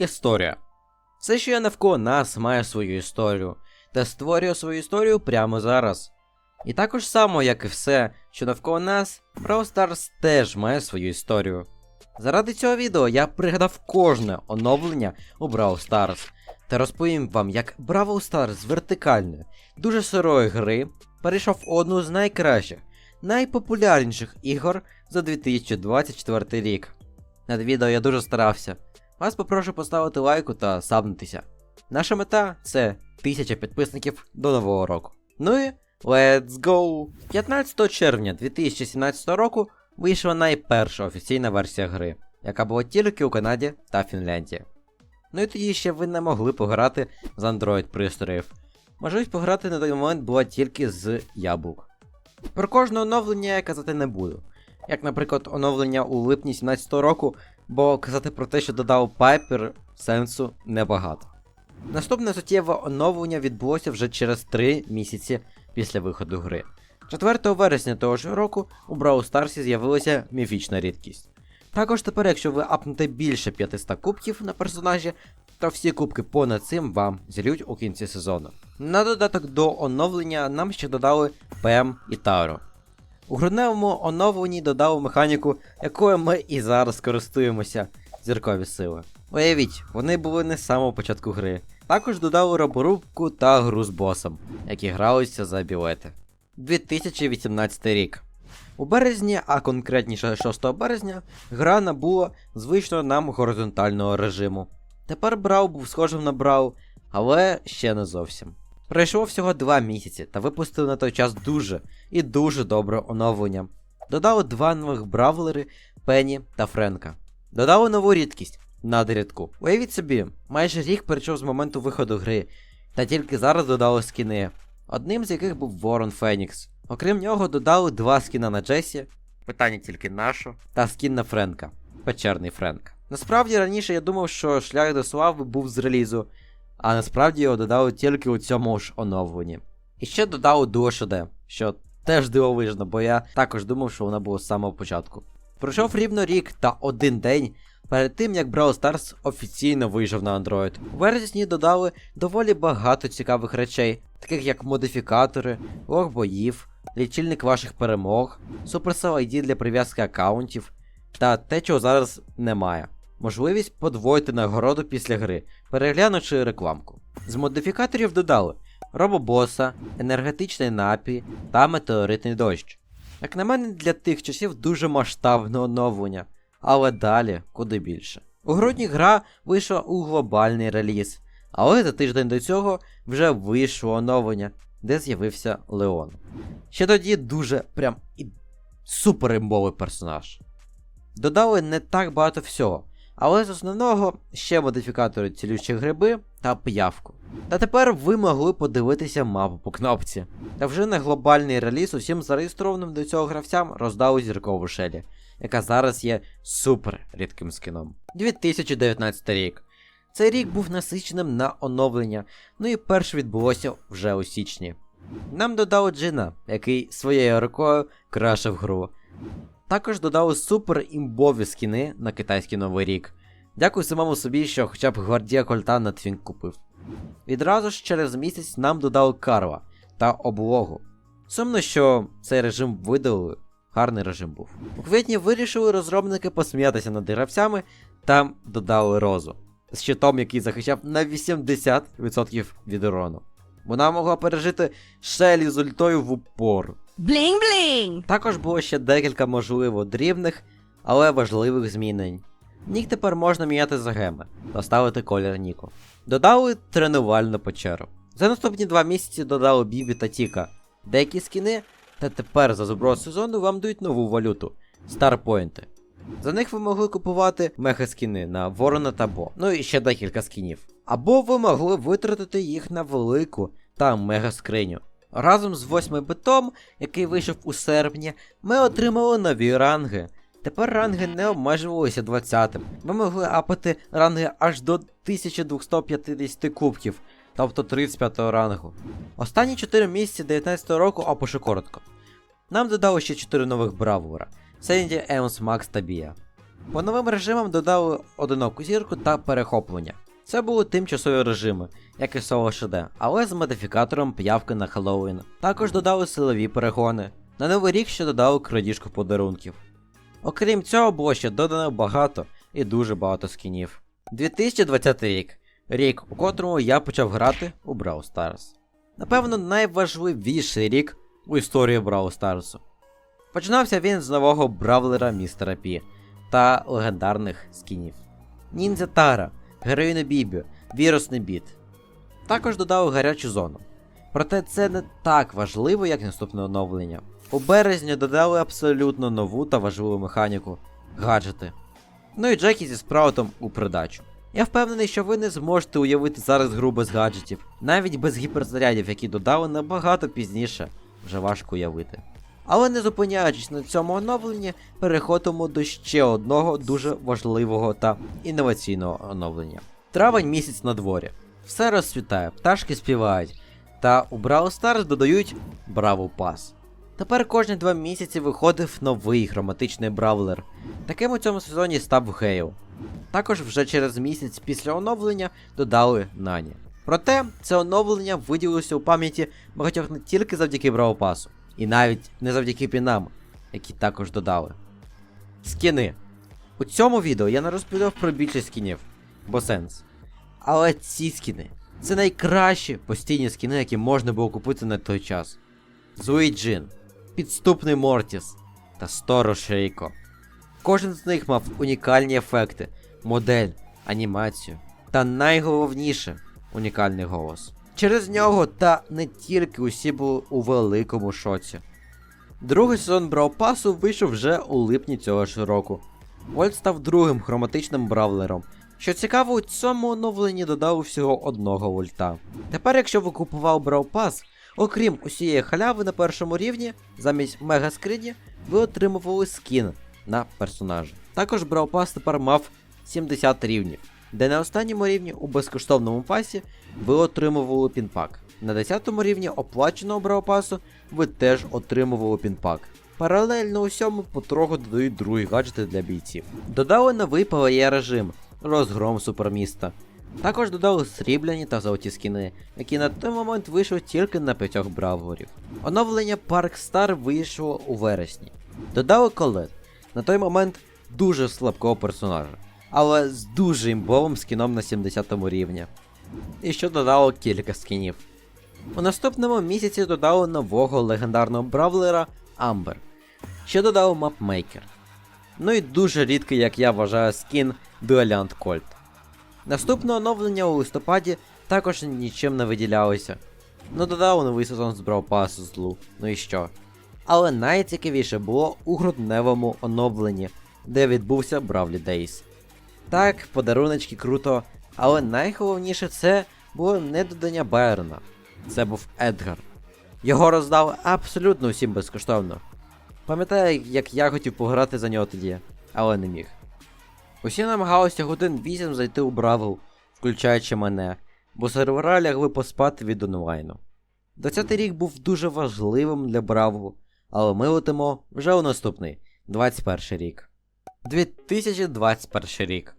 Історія. Все, що є навколо нас, має свою історію, та створює свою історію прямо зараз. І також само, як і все, що навколо нас, Brawl Stars теж має свою історію. Заради цього відео я пригадав кожне оновлення у Brawl Stars та розповім вам, як Brawl Stars з вертикальної, дуже сирої гри перейшов в одну з найкращих, найпопулярніших ігор за 2024 рік. Над відео я дуже старався. Вас попрошу поставити лайку та сабнутися. Наша мета це 1000 підписників до нового року. Ну і let's go! 15 червня 2017 року вийшла найперша офіційна версія гри, яка була тільки у Канаді та Фінляндії. Ну і тоді ще ви не могли пограти з Android пристроїв. Можливість пограти на той момент була тільки з яблук. Про кожне оновлення я казати не буду. Як, наприклад, оновлення у липні 17 року, бо казати про те, що додав Пайпер, сенсу небагато. Наступне суттєве оновлення відбулося вже через 3 місяці після виходу гри. 4 вересня того ж року у Brawl Stars з'явилася міфічна рідкість. Також тепер, якщо ви апнете більше 500 кубків на персонажі, то всі кубки понад цим вам зілють у кінці сезону. На додаток до оновлення нам ще додали ПМ і Таро. У грудневому оновленні додали механіку, якою ми і зараз користуємося зіркові сили. Уявіть, вони були не з самого початку гри. Також додали роборубку та гру з босом, які гралися за білети. 2018 рік. У березні, а конкретніше 6 березня, гра набула звичного нам горизонтального режиму. Тепер Брау був схожим на Брау, але ще не зовсім. Пройшло всього 2 місяці та випустили на той час дуже і дуже добре оновлення. Додали два нових бравлери Пенні та Френка. Додали нову рідкість надрідку. Уявіть собі, майже рік пройшов з моменту виходу гри, та тільки зараз додали скіни, одним з яких був Ворон Фенікс. Окрім нього, додали два скіна на Джесі, питання тільки нашу, та скін на Френка, печерний Френк. Насправді раніше я думав, що шлях до слави був з релізу, а насправді його додали тільки у цьому ж оновленні. І ще додали HD, що теж дивовижно, бо я також думав, що вона була з самого початку. Пройшов рівно рік та один день перед тим, як Brawl Stars офіційно вийшов на Android. У вересні додали доволі багато цікавих речей, таких як модифікатори, лог боїв, лічильник ваших перемог, Supercell ID для прив'язки аккаунтів та те, чого зараз немає. Можливість подвоїти нагороду після гри, переглянувши рекламку. З модифікаторів додали робобоса, енергетичний напій та метеоритний дощ. Як на мене, для тих часів дуже масштабне оновлення, але далі куди більше. У грудні гра вийшла у глобальний реліз, але за тиждень до цього вже вийшло оновлення, де з'явився Леон. Ще тоді дуже прям і супер персонаж. Додали не так багато всього, але з основного ще модифікатори цілющі гриби та п'явку. Та тепер ви могли подивитися мапу по кнопці. Та вже на глобальний реліз усім зареєстрованим до цього гравцям роздали зіркову шелі, яка зараз є супер рідким скином. 2019 рік. Цей рік був насиченим на оновлення, ну і перше відбулося вже у січні. Нам додали Джина, який своєю рукою крашив гру. Також додали супер імбові скіни на китайський новий рік. Дякую самому собі, що хоча б гвардія Кольта на Твінк купив. Відразу ж через місяць нам додали Карла та облогу. Сумно, що цей режим видалили, гарний режим був. У квітні вирішили розробники посміятися над гравцями та додали розу з щитом, який захищав на 80% від урону. Вона могла пережити шелі з ультою в упор. Bling! Також було ще декілька можливо дрібних, але важливих змінень. Нік тепер можна міняти за геми та ставити колір Ніку. Додали тренувальну печеру. За наступні два місяці додали Бібі та Тіка. Деякі скіни, та тепер за зброс сезону вам дають нову валюту старпойнти. За них ви могли купувати меха-скіни на Ворона та Бо, ну і ще декілька скінів. Або ви могли витратити їх на велику та мега-скриню. Разом з 8 битом, який вийшов у серпні, ми отримали нові ранги. Тепер ранги не обмежувалися 20-м. Ми могли апати ранги аж до 1250 кубків, тобто 35 го рангу. Останні 4 місяці 19 року опишу коротко. Нам додали ще 4 нових бравура: Сенді, Емс, Макс та Бія. По новим режимам додали одиноку зірку та перехоплення. Це були тимчасові режими, як і соло ШД, але з модифікатором п'явки на Хеллоуін. Також додали силові перегони. На новий рік ще додали крадіжку подарунків. Окрім цього, було ще додано багато і дуже багато скінів. 2020 рік рік, у котрому я почав грати у Brawl Stars. Напевно, найважливіший рік у історії Brawl Stars. Починався він з нового бравлера Містера Пі та легендарних скінів. Ніндзя Тара, Героїна Бібі, Вірусний біт. Також додали гарячу зону. Проте це не так важливо, як наступне оновлення. У березні додали абсолютно нову та важливу механіку гаджети. Ну і Джекі зі спраутом у придачу. Я впевнений, що ви не зможете уявити зараз гру без гаджетів, навіть без гіперзарядів, які додали набагато пізніше, вже важко уявити. Але не зупиняючись на цьому оновленні, переходимо до ще одного дуже важливого та інноваційного оновлення. Травень місяць на дворі. Все розцвітає, пташки співають, та у Brawl Stars додають Бравл Пас. Тепер кожні два місяці виходив новий хроматичний бравлер. Таким у цьому сезоні став Гейл. Також вже через місяць після оновлення додали Нані. Проте це оновлення виділилося у пам'яті багатьох не тільки завдяки Бравл Пасу, і навіть не завдяки пінам, які також додали. Скіни. У цьому відео я не розповідав про більшість скінів, бо сенс. Але ці скіни це найкращі постійні скіни, які можна було купити на той час. Зуї Джин, підступний Мортіс та Сторож Рейко. Кожен з них мав унікальні ефекти, модель, анімацію та найголовніше унікальний голос. Через нього та не тільки усі були у великому шоці. Другий сезон Брау Пасу вийшов вже у липні цього ж року. Вольт став другим хроматичним бравлером. Що цікаво, у цьому оновленні додали всього одного вольта. Тепер, якщо ви купував Брау Пас, окрім усієї халяви на першому рівні, замість мега скрині, ви отримували скін на персонажа. Також Брау Пас тепер мав 70 рівнів, де на останньому рівні у безкоштовному пасі ви отримували пінпак. На 10 рівні оплаченого Брау Пасу ви теж отримували пінпак. Паралельно усьому потроху додають другі гаджети для бійців. Додали новий PvE режим розгром суперміста. Також додали срібляні та золоті скіни, які на той момент вийшли тільки на п'ятьох бравлерів. Оновлення Park Star вийшло у вересні. Додали Колет, на той момент дуже слабкого персонажа, але з дуже імбовим скіном на 70 рівні. І що додало кілька скінів. У наступному місяці додали нового легендарного бравлера Амбер, що додав мапмейкер. Ну і дуже рідкий, як я вважаю, скін Дуелянт Кольт. Наступне оновлення у листопаді також нічим не виділялося. Ну додав новий сезон з Brawl злу, ну і що. Але найцікавіше було у грудневому оновленні, де відбувся Бравлі Days. Так, подаруночки круто, але найголовніше це було не додання Байрона. Це був Едгар. Його роздали абсолютно всім безкоштовно. Пам'ятаю, як я хотів пограти за нього тоді, але не міг. Усі намагалися годин 8 зайти у Бравл, включаючи мене, бо сервера лягли поспати від онлайну. 20-й рік був дуже важливим для Бравлу, але ми летимо вже у наступний 21 рік. 2021 рік.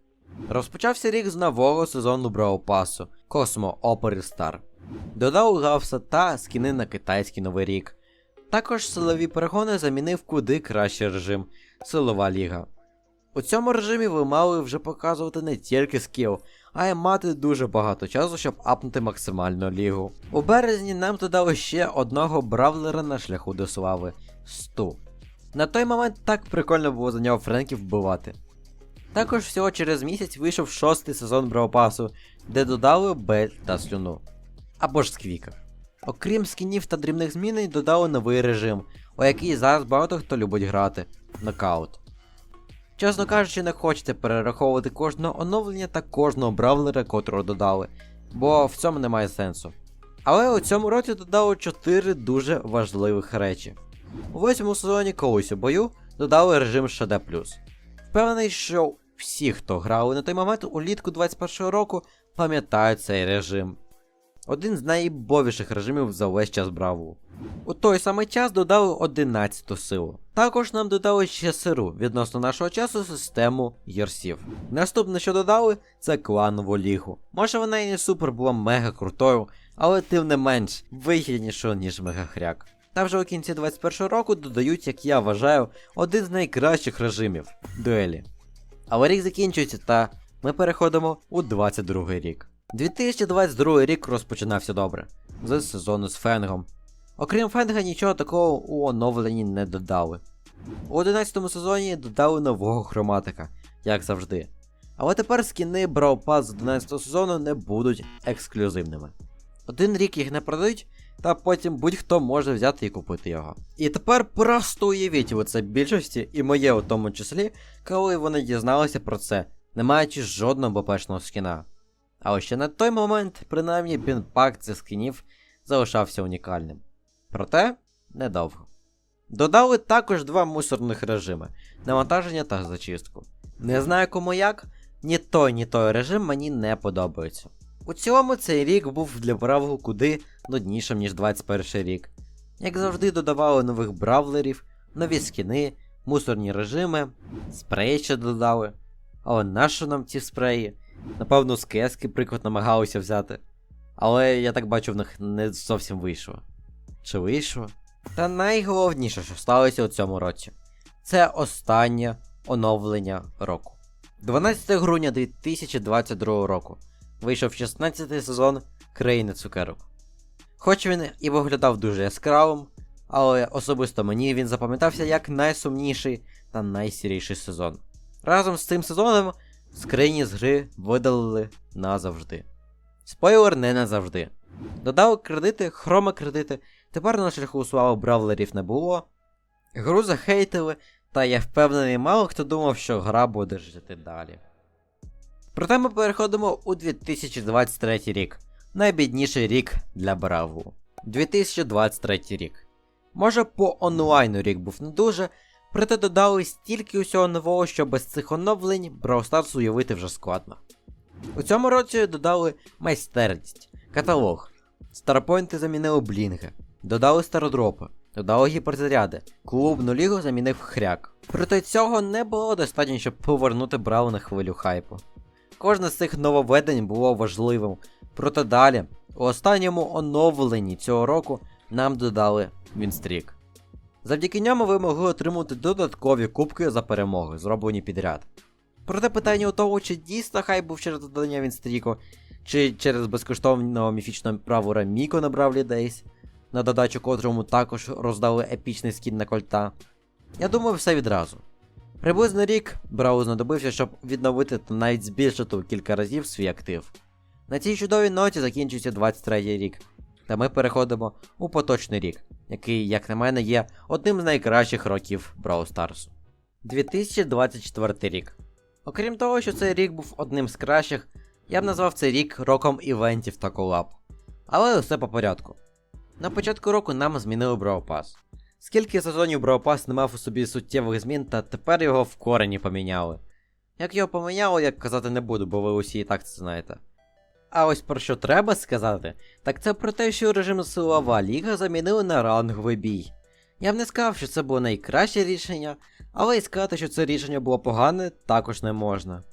Розпочався рік з нового сезону Бравл Пасу Cosmo Opera Star. Додав Гавса та скіни на китайський новий рік. Також силові перегони замінив куди кращий режим Силова Ліга. У цьому режимі ви мали вже показувати не тільки скіл, а й мати дуже багато часу, щоб апнути максимальну лігу. У березні нам додали ще одного бравлера на шляху до слави Сту. На той момент так прикольно було за нього френків вбивати. Також всього через місяць вийшов шостий сезон Бравопасу, де додали Бель та слюну. Або ж сквіка. Окрім скінів та дрібних змінень, додали новий режим, у який зараз багато хто любить грати нокаут. Чесно кажучи, не хочете перераховувати кожного оновлення та кожного бравлера, котрого додали, бо в цьому немає сенсу. Але у цьому році додали 4 дуже важливих речі. У восьмому сезоні колись у бою додали режим ШД. Впевнений, що всі, хто грали на той момент улітку 21-го року, пам'ятають цей режим. один з найбовіших режимів за увесь час Браву. У той самий час додали 11 силу. Також нам додали ще сиру відносно нашого часу систему Йорсів. Наступне, що додали, це кланову лігу. Може вона і не супер була мега крутою, але тим не менш вигіднішою, ніж мегахряк. Та вже у кінці 21 року додають, як я вважаю, один з найкращих режимів дуелі. Але рік закінчується та ми переходимо у 22 рік. 2022 рік розпочинався добре, з сезону з Фенгом. Окрім Фенга, нічого такого у оновленні не додали. У 11 сезоні додали нового хроматика, як завжди. Але тепер скіни Brawl Pass з 11 сезону не будуть ексклюзивними. Один рік їх не продають, та потім будь-хто може взяти і купити його. І тепер просто уявіть оце більшості, і моє у тому числі, коли вони дізналися про це, не маючи жодного БПшного скіна. Але ще на той момент, принаймні, пінпак цих скінів залишався унікальним. Проте недовго. Додали також два мусорних режими навантаження та зачистку. Не знаю кому як, ні той, ні той режим мені не подобаються. У цілому цей рік був для бравлу куди нуднішим, ніж 21 рік. Як завжди, додавали нових бравлерів, нові скіни, мусорні режими, спреї ще додали. Але нащо нам ці спреї? Напевно, з кески приклад намагалися взяти. Але я так бачу, в них не зовсім вийшло. Чи вийшло? Та найголовніше, що сталося у цьому році, це останнє оновлення року. 12 грудня 2022 року вийшов 16-й сезон Країни цукерок. Хоч він і виглядав дуже яскравим, але особисто мені він запам'ятався як найсумніший та найсіріший сезон. Разом з цим сезоном скрині з гри видалили назавжди. Спойлер не назавжди. Додали кредити, хромакредити, тепер на шляху слави бравлерів не було. Гру захейтили, та я впевнений, мало хто думав, що гра буде жити далі. Проте ми переходимо у 2023 рік. Найбідніший рік для Браву. 2023 рік. Може по онлайну рік був не дуже, проте додали стільки усього нового, що без цих оновлень Brawl Stars уявити вже складно. У цьому році додали майстерність, каталог, старпойнти замінили блінги, додали стародропи, додали гіперзаряди, клубну лігу замінив хряк. Проте цього не було достатньо, щоб повернути Брау на хвилю хайпу. Кожне з цих нововведень було важливим, проте далі, у останньому оновленні цього року, нам додали Вінстрік. Завдяки ньому ви могли отримати додаткові кубки за перемоги, зроблені підряд. Проте питання у тому, чи дійсно хайп був через додання Вінстріку, чи через безкоштовного міфічного правора Міко на Бравлі на додачу котрому також роздали епічний скін на кольта. Я думаю, все відразу. Приблизно рік Брау знадобився, щоб відновити та навіть збільшити кілька разів свій актив. На цій чудовій ноті закінчується 23 рік, та ми переходимо у поточний рік, який, як на мене, є одним з найкращих років Brawl Stars. 2024 рік. Окрім того, що цей рік був одним з кращих, я б назвав цей рік роком івентів та колаб. Але все по порядку. На початку року нам змінили Brawl Pass. Скільки сезонів Pass не мав у собі суттєвих змін, та тепер його в корені поміняли. Як його поміняли, як казати не буду, бо ви усі і так це знаєте. А ось про що треба сказати, так це про те, що режим силова ліга замінили на ранговий бій. Я б не сказав, що це було найкраще рішення, але і сказати, що це рішення було погане, також не можна.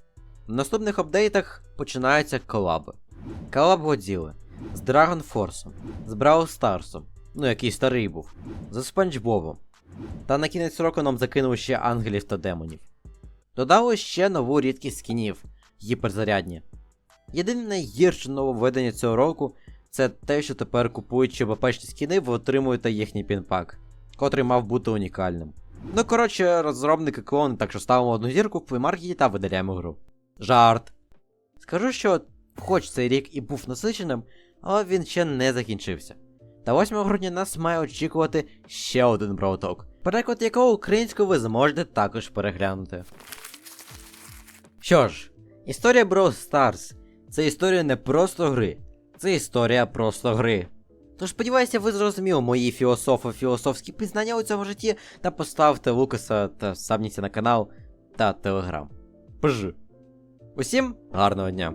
В наступних апдейтах починаються колаби. Колаб Годзіли з Dragon Force, з Brawl Старсом, ну який старий був, з Спанч Бобом. Та на кінець року нам закинули ще ангелів та демонів. Додали ще нову рідкість скінів гіперзарядні. Єдине найгірше нововведення цього року це те, що тепер купуючи БПшні скіни, ви отримуєте їхній пінпак, котрий мав бути унікальним. Ну коротше, розробники клони, так що ставимо одну зірку в плеймаркеті та видаляємо гру. Жарт. Скажу, що хоч цей рік і був насиченим, але він ще не закінчився. Та 8 грудня нас має очікувати ще один брауток, переклад якого українською ви зможете також переглянути. Що ж, історія Brawl Stars це історія не просто гри, це історія просто гри. Тож сподіваюся, ви зрозуміли мої філософо-філософські пізнання у цьому житті та поставте Лукаса та сабніться на канал та телеграм. Пж. Усім гарного дня!